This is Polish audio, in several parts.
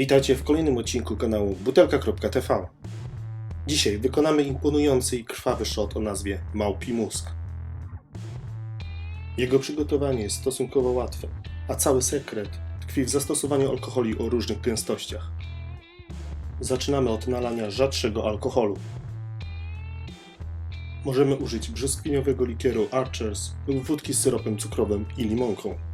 Witajcie w kolejnym odcinku kanału butelka.tv. Dzisiaj wykonamy imponujący i krwawy shot o nazwie Małpi Mózg. Jego przygotowanie jest stosunkowo łatwe, a cały sekret tkwi w zastosowaniu alkoholi o różnych gęstościach. Zaczynamy od nalania rzadszego alkoholu. Możemy użyć brzoskwiniowego likieru Archers lub wódki z syropem cukrowym i limonką.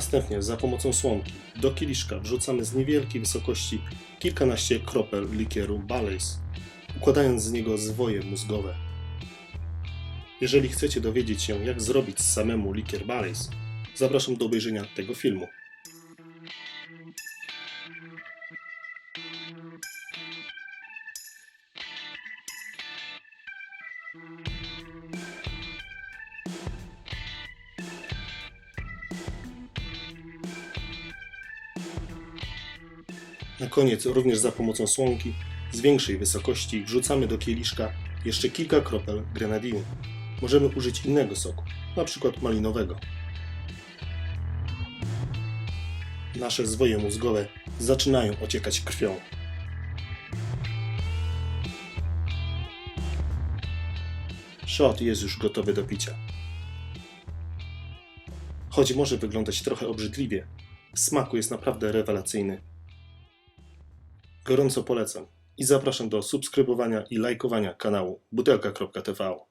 Następnie za pomocą słomki do kieliszka wrzucamy z niewielkiej wysokości kilkanaście kropel likieru Baileys, układając z niego zwoje mózgowe. Jeżeli chcecie dowiedzieć się, jak zrobić samemu likier Baileys, zapraszam do obejrzenia tego filmu. Na koniec, również za pomocą słomki z większej wysokości wrzucamy do kieliszka jeszcze kilka kropel grenadinu. Możemy użyć innego soku, przykład malinowego. Nasze zwoje mózgowe zaczynają ociekać krwią. Shot jest już gotowy do picia. Choć może wyglądać trochę obrzydliwie, w smaku jest naprawdę rewelacyjny. Gorąco polecam i zapraszam do subskrybowania i lajkowania kanału butelka.tv.